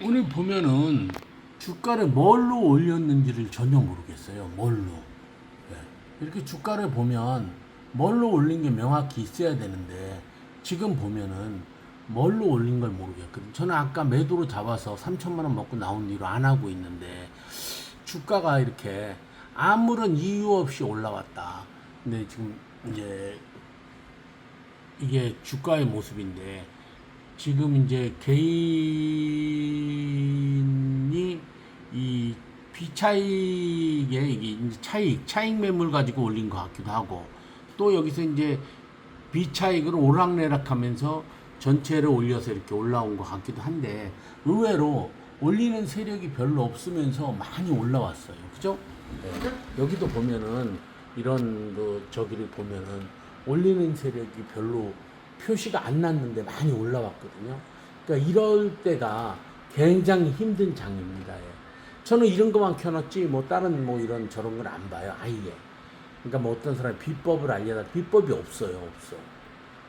오늘 보면은 주가를 뭘로 올렸는지를 전혀 모르겠어요. 뭘로. 예. 이렇게 주가를 보면 뭘로 올린 게 명확히 있어야 되는데 지금 보면은 뭘로 올린 걸 모르겠거든요. 저는 아까 매도로 잡아서 3천만 원 먹고 나온 뒤로 안 하고 있는데 주가가 이렇게 아무런 이유 없이 올라왔다. 근데 지금 이제 이게 주가의 모습인데 지금 이제 개인이 이 비차익에 이게 차익 차익 매물 가지고 올린 것 같기도 하고 또 여기서 이제 비차익으로 오락내락 하면서 전체를 올려서 이렇게 올라온 것 같기도 한데 의외로 올리는 세력이 별로 없으면서 많이 올라왔어요. 그죠? 네. 여기도 보면은 이런 그 저기를 보면은 올리는 세력이 별로 표시가 안 났는데 많이 올라왔거든요. 그러니까 이럴 때가 굉장히 힘든 장입니다. 예. 저는 이런 것만 켜놨지 뭐 다른 뭐 이런 저런 걸 안 봐요. 아예. 그러니까 뭐 어떤 사람이 비법을 알려다 비법이 없어요. 없어.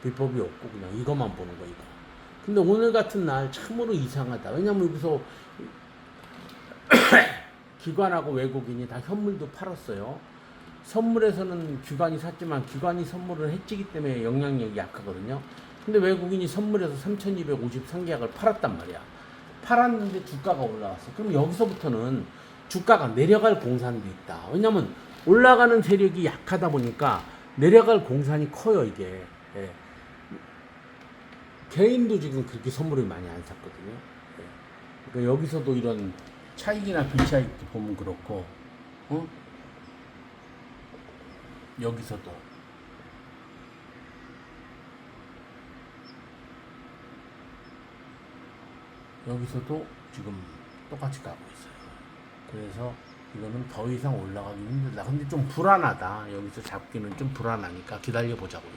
비법이 없고 그냥 이것만 보는 거 이거. 근데 오늘 같은 날 참으로 이상하다. 왜냐면 여기서 기관하고 외국인이 다 현물도 팔았어요. 선물에서는 기관이 샀지만 기관이 선물을 해지기 때문에 영향력이 약하거든요. 근데 외국인이 선물에서 3,253계약을 팔았단 말이야. 팔았는데 주가가 올라왔어. 그럼 여기서부터는 주가가 내려갈 공산도 있다. 왜냐면 올라가는 세력이 약하다 보니까 내려갈 공산이 커요, 이게. 예. 개인도 지금 그렇게 선물을 많이 안 샀거든요. 예. 그러니까 여기서도 이런 차익이나 비차익도 보면 그렇고, 어? 여기서도 여기서도 지금 똑같이 가고 있어요. 그래서 이거는 더 이상 올라가기 힘들다. 근데 좀 불안하다. 여기서 잡기는 좀 불안하니까 기다려 보자고요.